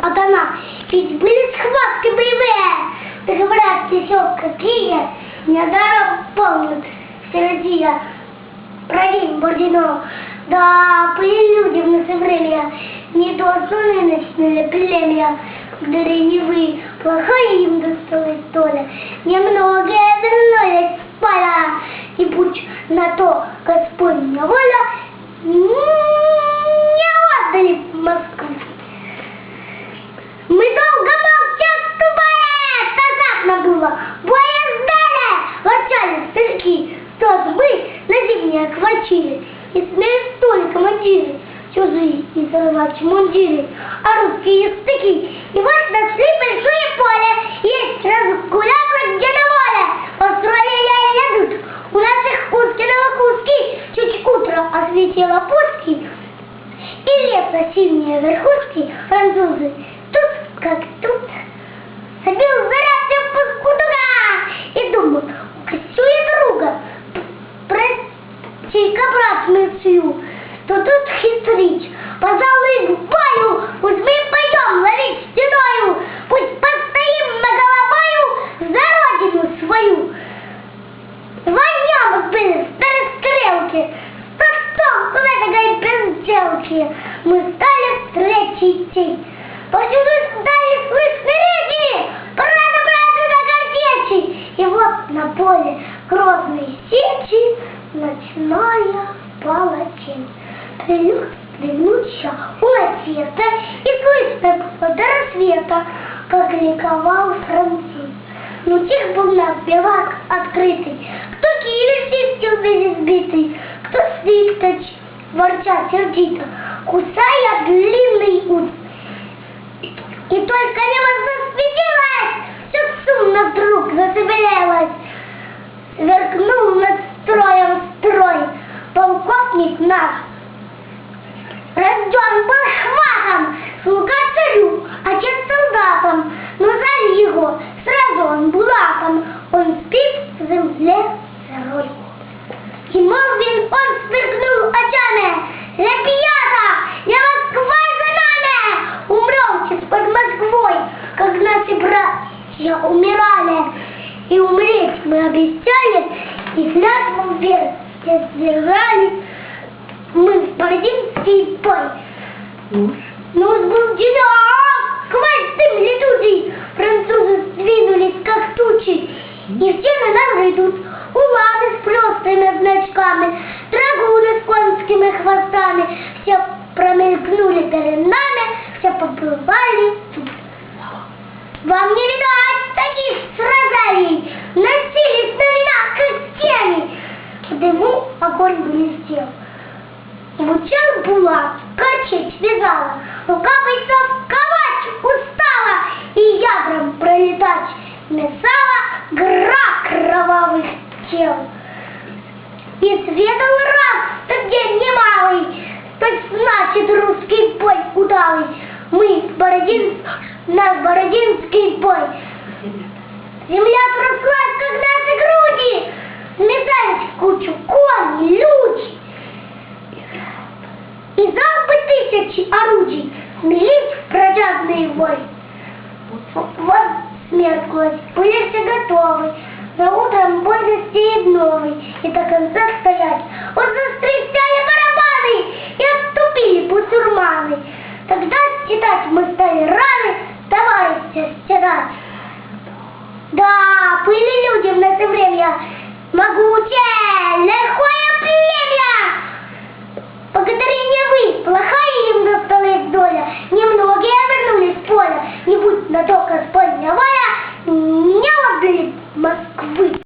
от она. Ведь были схватки боевые. Да говорят, еще какие. Недаром помнят Сергея. Правим Бородино. Да, были люди в наше время. Не то основные ночные племя. Древневые, плохая им досталась доля. Немногое вернулись поля. И будь на то Господня воля, зарывать мундиры, а русские стыки, и вот нашли большое поле, есть разгулявших где на воле, построили едут, у наших Кускиного куски, чуть утро осветило пуски, и лето синие верхушки. Французы тут как тут. Забил зарядки в пуску дуга. И думал, угощу я друга. Прости-ка, брат, мыслю, что тут хитрить. Пожалуй, к уж мы пойдем ловить стеною, пусть постоим на головою за родину свою. Война были старострелки, Стол, куда такая безделки? Мы стали третий день. Повсюду стали слышны речи, пора браться до картечи. И вот на поле грозной сечи ночная полотень. Прилюча у ответа и слышно было до рассвета, как ликовал француз. Ну, тих был наш бивак открытый, кто килищистил весь избитый, кто свикточ, ворча сердито, кусая длинный ус. И только небо засветилось, все шумно вдруг засобелелось. Сверкнул над строем строй полковник наш. Рожден был хватом, слуга царю, отец солдатом, но за его сразу он булатом, он спит в земле сырой. И молвил он сверкнул очами, ребята, я Москва за нами, умрете под Москвой, как наши братья умирали. И умереть мы обещали, и клятву верности сдержали. В Бородинский бой. Ну, был денек, хвостым летучий, французы сдвинулись, как тучи, и все на нас идут. Уланы с простыми значками, драгуны с конскими хвостами, все промелькнули перед нами, все поплывали тут. Вам не видать таких сражений, носились на винах крестьяне. В дыму огонь блестел. Звучал булат, качель связала, рука бойцов ковать устала и ядром пролетать мешала гора кровавых тел. И сведал раз, что день немалый, Хоть значит русский бой удалый. Мы в Бородин, наш Бородинский бой. Земля тряслась, как наши груди, Сметались в кучу Вот смерть гость, будете готовы. За утром бой настеет новый, и до конца стоять. Вот застряли барабаны и отступили бусурманы. Тогда считать мы стали раны, товарища стирать. Да, были люди в наше время, могучее, лихое племя. Благодарение вы, плохая.